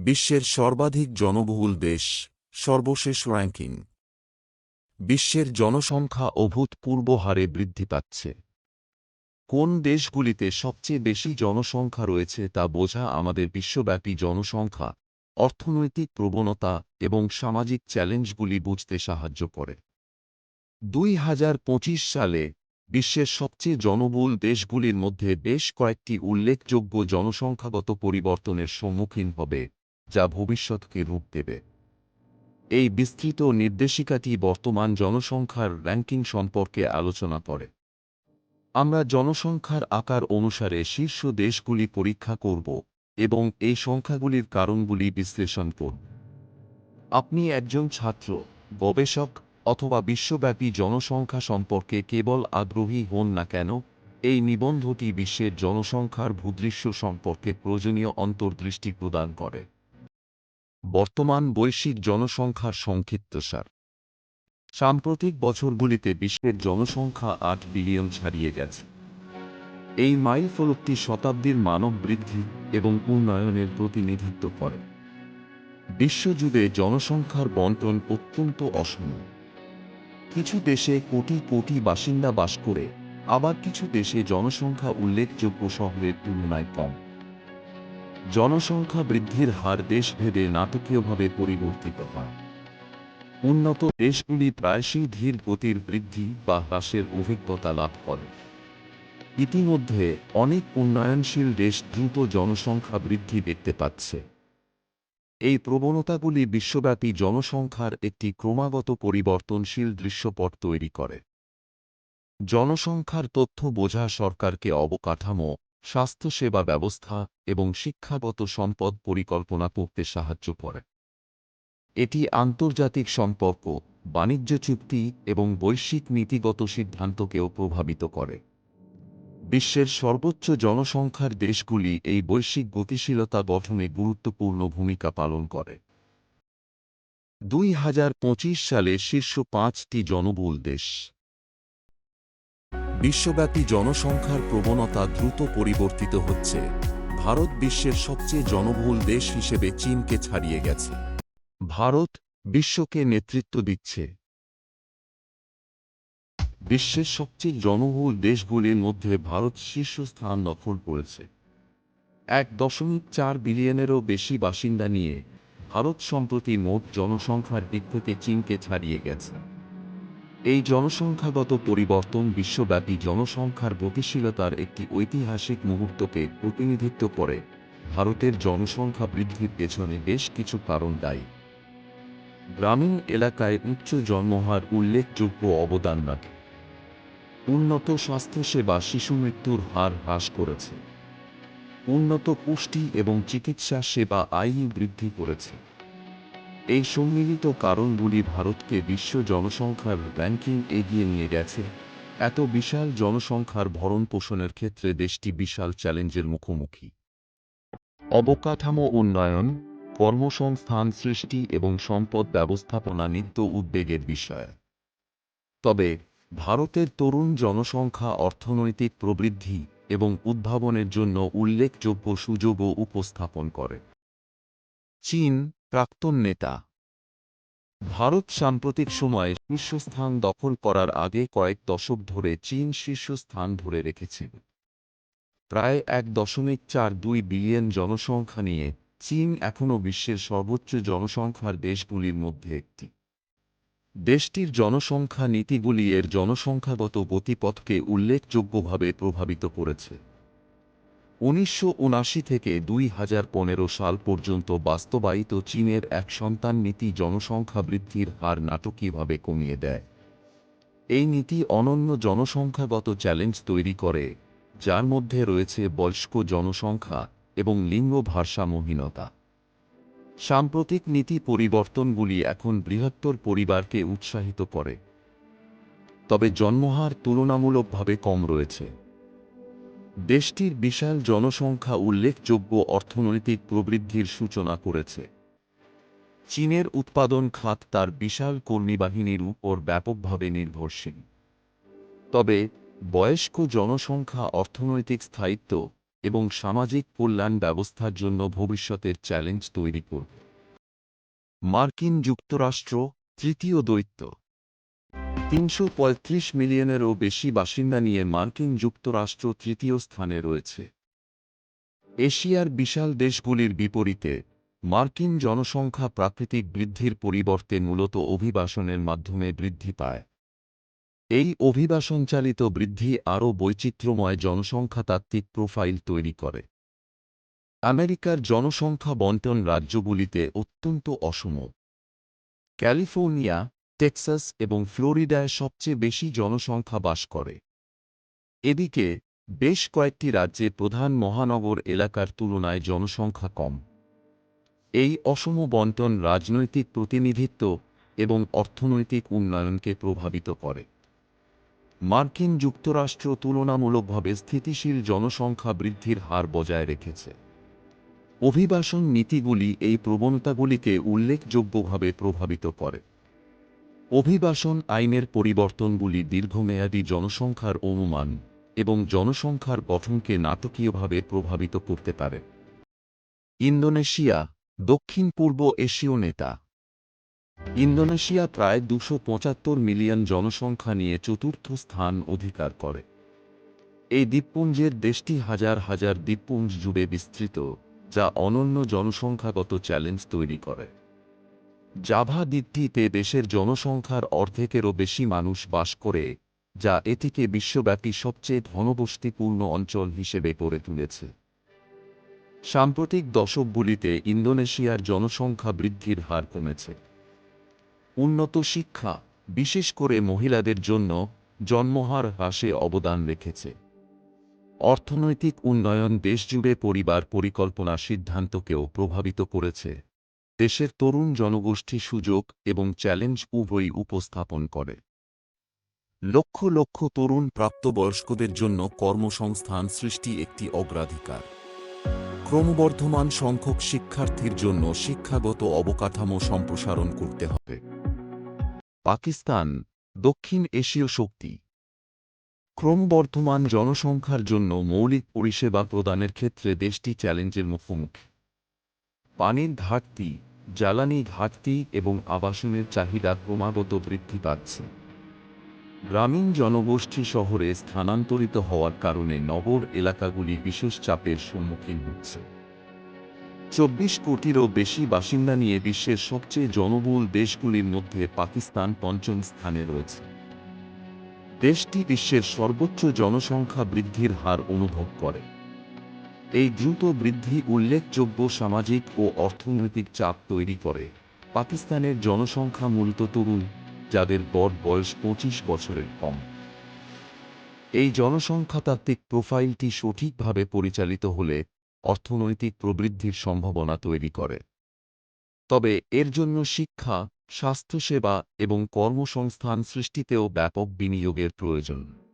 বিশ্বের সর্বাধিক জনবহুল দেশ, সর্বশেষ র্যাঙ্কিং। বিশ্বের জনসংখ্যা অভূতপূর্ব হারে বৃদ্ধি পাচ্ছে। কোন দেশগুলিতে সবচেয়ে বেশি জনসংখ্যা রয়েছে তা বোঝা আমাদের বিশ্বব্যাপী জনসংখ্যা, অর্থনৈতিক প্রবণতা এবং সামাজিক চ্যালেঞ্জগুলি বুঝতে সাহায্য করে। দুই হাজার পঁচিশ সালে বিশ্বের সবচেয়ে জনবহুল দেশগুলির মধ্যে বেশ কয়েকটি উল্লেখযোগ্য জনসংখ্যাগত পরিবর্তনের সম্মুখীন হবে। যা ভবিষ্যৎকে রূপ দেবে। এই বিস্তৃত নির্দেশিকাটি বর্তমান জনসংখ্যার র্যাঙ্কিং সম্পর্কে আলোচনা করে। আমরা জনসংখ্যার আকার অনুসারে শীর্ষ দেশগুলি পরীক্ষা করব এবং এই সংখ্যাগুলির কারণগুলি বিশ্লেষণ করব। আপনি একজন ছাত্র, গবেষক অথবা বিশ্বব্যাপী জনসংখ্যা সম্পর্কে কেবল আগ্রহী হন না কেন, এই নিবন্ধটি বিশ্বের জনসংখ্যার ভূদৃশ্য সম্পর্কে প্রয়োজনীয় অন্তর্দৃষ্টি প্রদান করে। বর্তমান বৈশ্বিক জনসংখ্যার সংক্ষিপ্তসার। সাম্প্রতিক বছরগুলিতে বিশ্বের জনসংখ্যা আট বিলিয়ন ছাড়িয়ে গেছে। এই মাইল ফলকটি শতাব্দীর মানব বৃদ্ধি এবং উন্নয়নের প্রতিনিধিত্ব করে। বিশ্বজুড়ে জনসংখ্যার বন্টন অত্যন্ত অসম কিছু দেশে কোটি কোটি বাসিন্দা বাস করে, আবার কিছু দেশে জনসংখ্যা উল্লেখযোগ্য শহরের তুলনায় কম। জনসংখ্যা বৃদ্ধির হার দেশভেদে নাটকীয়ভাবে পরিবর্তিত হয়। উন্নত দেশগুলি প্রায়শই ধীর গতির বৃদ্ধি বা হ্রাসের অভিজ্ঞতা লাভ করে। ইতিমধ্যে অনেক উন্নয়নশীল দেশ দ্রুত জনসংখ্যা বৃদ্ধি দেখতে পাচ্ছে। এই প্রবণতাগুলি বিশ্বব্যাপী জনসংখ্যার একটি ক্রমাগত পরিবর্তনশীল দৃশ্যপট তৈরি করে। জনসংখ্যার তথ্য বোঝা সরকারকে অবকাঠামো স্বাস্থ্যসেবা ব্যবস্থা এবং শিক্ষাগত সম্পদ পরিকল্পনা করতে সাহায্য করে। এটি আন্তর্জাতিক সম্পর্ক, বাণিজ্য চুক্তি এবং বৈশ্বিক নীতিগত সিদ্ধান্তকেও প্রভাবিত করে। বিশ্বের সর্বোচ্চ জনসংখ্যার দেশগুলি এই বৈশ্বিক গতিশীলতা গঠনে গুরুত্বপূর্ণ ভূমিকা পালন করে। দুই হাজার পঁচিশ সালে শীর্ষ পাঁচটি জনবহুল দেশ। বিশ্বব্যাপী জনসংখ্যার প্রবণতা দ্রুত পরিবর্তিত হচ্ছে। ভারত বিশ্বের সবচেয়ে জনবহুল দেশ হিসেবে চীনকে ছাড়িয়ে গেছে। ভারত বিশ্বকে নেতৃত্ব দিচ্ছে। বিশ্বের সবচেয়ে জনবহুল দেশগুলির মধ্যে ভারত শীর্ষস্থান দখল করেছে। এক দশমিক চার বিলিয়নেরও বেশি বাসিন্দা নিয়ে ভারত সম্প্রতি মোট জনসংখ্যার দিক থেকে চীনকে ছাড়িয়ে গেছে। এই জনসংখ্যাগত পরিবর্তন বিশ্বব্যাপী জনসংখ্যার গতিশীলতার একটি ঐতিহাসিক মুহূর্তকে প্রতিনিধিত্ব করে। ভারতের জনসংখ্যা বৃদ্ধির পেছনে বেশ কিছু কারণ দায়ী। গ্রামীণ এলাকায় উচ্চ জন্মহার উল্লেখযোগ্য অবদান রাখে। উন্নত স্বাস্থ্যসেবা শিশু মৃত্যুর হার হ্রাস করেছে। উন্নত পুষ্টি এবং চিকিৎসা সেবা আইন বৃদ্ধি করেছে। এই সম্মিলিত কারণগুলি ভারতকে বিশ্ব জনসংখ্যার ব্যাংকিং এগিয়ে নিয়ে গেছে। এত বিশাল জনসংখ্যার ভরণ পোষণের ক্ষেত্রে দেশটি বিশাল চ্যালেঞ্জের মুখোমুখি। অবকাঠামো উন্নয়ন, কর্মসংস্থান সৃষ্টি এবং সম্পদ ব্যবস্থাপনা নিত্য উদ্বেগের বিষয়। তবে ভারতের তরুণ জনসংখ্যা অর্থনৈতিক প্রবৃদ্ধি এবং উদ্ভাবনের জন্য উল্লেখযোগ্য সুযোগও উপস্থাপন করে। চীন প্রাক্তন নেতা। ভারত সাম্প্রতিক সময়ে শীর্ষস্থান দখল করার আগে কয়েক দশক ধরে চীন শীর্ষস্থান ধরে রেখেছে। প্রায় এক দশমিক চার দুই বিলিয়ন জনসংখ্যা নিয়ে চীন এখনও বিশ্বের সর্বোচ্চ জনসংখ্যার দেশগুলির মধ্যে একটি। দেশটির জনসংখ্যা নীতিগুলি এর জনসংখ্যাগত গতিপথকে উল্লেখযোগ্যভাবে প্রভাবিত করেছে। উনিশশো থেকে দুই হাজার পনেরো সাল পর্যন্ত বাস্তবায়িত চীনের এক সন্তান নীতি জনসংখ্যা বৃদ্ধির হার নাটকীয়ভাবে কমিয়ে দেয়। এই নীতি অনন্য জনসংখ্যাগত চ্যালেঞ্জ তৈরি করে, যার মধ্যে রয়েছে বয়স্ক জনসংখ্যা এবং লিঙ্গ ভারসাম্যহীনতা। সাম্প্রতিক নীতি পরিবর্তনগুলি এখন বৃহত্তর পরিবারকে উৎসাহিত করে, তবে জন্মহার তুলনামূলকভাবে কম রয়েছে। দেশটির বিশাল জনসংখ্যা উল্লেখযোগ্য অর্থনৈতিক প্রবৃদ্ধির সূচনা করেছে। চীনের উৎপাদন খাত তার বিশাল কর্মীবাহিনীর উপর ব্যাপকভাবে নির্ভরশীল। তবে বয়স্ক জনসংখ্যা, অর্থনৈতিক স্থায়িত্ব এবং সামাজিক কল্যাণ ব্যবস্থার জন্য ভবিষ্যতের চ্যালেঞ্জ তৈরি করবে। মার্কিন যুক্তরাষ্ট্র তৃতীয় দৈত্য তিনশো পঁয়ত্রিশ মিলিয়নেরও বেশি বাসিন্দা নিয়ে মার্কিন যুক্তরাষ্ট্র তৃতীয় স্থানে রয়েছে। এশিয়ার বিশাল দেশগুলির বিপরীতে, মার্কিন জনসংখ্যা প্রাকৃতিক বৃদ্ধির পরিবর্তে মূলত অভিবাসনের মাধ্যমে বৃদ্ধি পায়। এই অভিবাসনচালিত বৃদ্ধি আরও বৈচিত্র্যময় জনসংখ্যাতাত্ত্বিক প্রোফাইল তৈরি করে। আমেরিকার জনসংখ্যা বন্টন রাজ্যগুলিতে অত্যন্ত অসম ক্যালিফোর্নিয়া টেক্সাস এবং ফ্লোরিডায় সবচেয়ে বেশি জনসংখ্যা বাস করে। এদিকে, বেশ কয়েকটি রাজ্যে প্রধান মহানগর এলাকার তুলনায় জনসংখ্যা কম। এই অসম বন্টন রাজনৈতিক প্রতিনিধিত্ব এবং অর্থনৈতিক উন্নয়নকে প্রভাবিত করে। মার্কিন যুক্তরাষ্ট্র তুলনামূলকভাবে স্থিতিশীল জনসংখ্যা বৃদ্ধির হার বজায় রেখেছে। অভিবাসন নীতিগুলি এই প্রবণতাগুলিকে উল্লেখযোগ্যভাবে প্রভাবিত করে। অভিবাসন আইনের পরিবর্তনগুলি দীর্ঘমেয়াদী জনসংখ্যার অনুমান এবং জনসংখ্যার গঠনকে নাটকীয়ভাবে প্রভাবিত করতে পারে। ইন্দোনেশিয়া, দক্ষিণ পূর্ব এশীয় নেতা। ইন্দোনেশিয়া প্রায় দুশো মিলিয়ন জনসংখ্যা নিয়ে চতুর্থ স্থান অধিকার করে। এই দ্বীপপুঞ্জের দেশটি হাজার হাজার দ্বীপপুঞ্জ জুড়ে বিস্তৃত, যা অনন্য জনসংখ্যাগত চ্যালেঞ্জ তৈরি করে। জাভা দ্বীপটিতে দেশের জনসংখ্যার অর্ধেকেরও বেশি মানুষ বাস করে, যা এটিকে বিশ্বব্যাপী সবচেয়ে ঘনবসতিপূর্ণ অঞ্চল হিসেবে গড়ে তুলেছে। সাম্প্রতিক দশকগুলিতে ইন্দোনেশিয়ার জনসংখ্যা বৃদ্ধির হার কমেছে। উন্নত শিক্ষা, বিশেষ করে মহিলাদের জন্য, জন্মহার হ্রাসে অবদান রেখেছে। অর্থনৈতিক উন্নয়ন দেশজুড়ে পরিবার পরিকল্পনা সিদ্ধান্তকেও প্রভাবিত করেছে। দেশের তরুণ জনগোষ্ঠী সুযোগ এবং চ্যালেঞ্জ উভয়ই উপস্থাপন করে। লক্ষ লক্ষ তরুণ প্রাপ্তবয়স্কদের জন্য কর্মসংস্থান সৃষ্টি একটি অগ্রাধিকার। ক্রমবর্ধমান সংখ্যক শিক্ষার্থীর জন্য শিক্ষাগত অবকাঠামো সম্প্রসারণ করতে হবে। পাকিস্তান, দক্ষিণ এশীয় শক্তি। ক্রমবর্ধমান জনসংখ্যার জন্য মৌলিক পরিষেবা প্রদানের ক্ষেত্রে দেশটি চ্যালেঞ্জের মুখোমুখি। পানির ঘাটতি জ্বালানি ঘাটতি এবং আবাসনের চাহিদা ক্রমাগত বৃদ্ধি পাচ্ছে। গ্রামীণ জনগোষ্ঠী শহরে স্থানান্তরিত হওয়ার কারণে নগর এলাকাগুলি বিশেষ চাপের সম্মুখীন হচ্ছে। চব্বিশ কোটিরও বেশি বাসিন্দা নিয়ে বিশ্বের সবচেয়ে জনবহুল দেশগুলির মধ্যে পাকিস্তান পঞ্চম স্থানে রয়েছে। দেশটি বিশ্বের সর্বোচ্চ জনসংখ্যা বৃদ্ধির হার অনুভব করে। এই দ্রুত বৃদ্ধি উল্লেখযোগ্য সামাজিক ও অর্থনৈতিক চাপ তৈরি করে। পাকিস্তানের জনসংখ্যা মূলত তরুণ, যাদের গড় বয়স পঁচিশ বছরের কম। এই জনসংখ্যাতাত্ত্বিক প্রোফাইলটি সঠিকভাবে পরিচালিত হলে অর্থনৈতিক প্রবৃদ্ধির সম্ভাবনা তৈরি করে। তবে এর জন্য শিক্ষা, স্বাস্থ্যসেবা এবং কর্মসংস্থান সৃষ্টিতেও ব্যাপক বিনিয়োগের প্রয়োজন।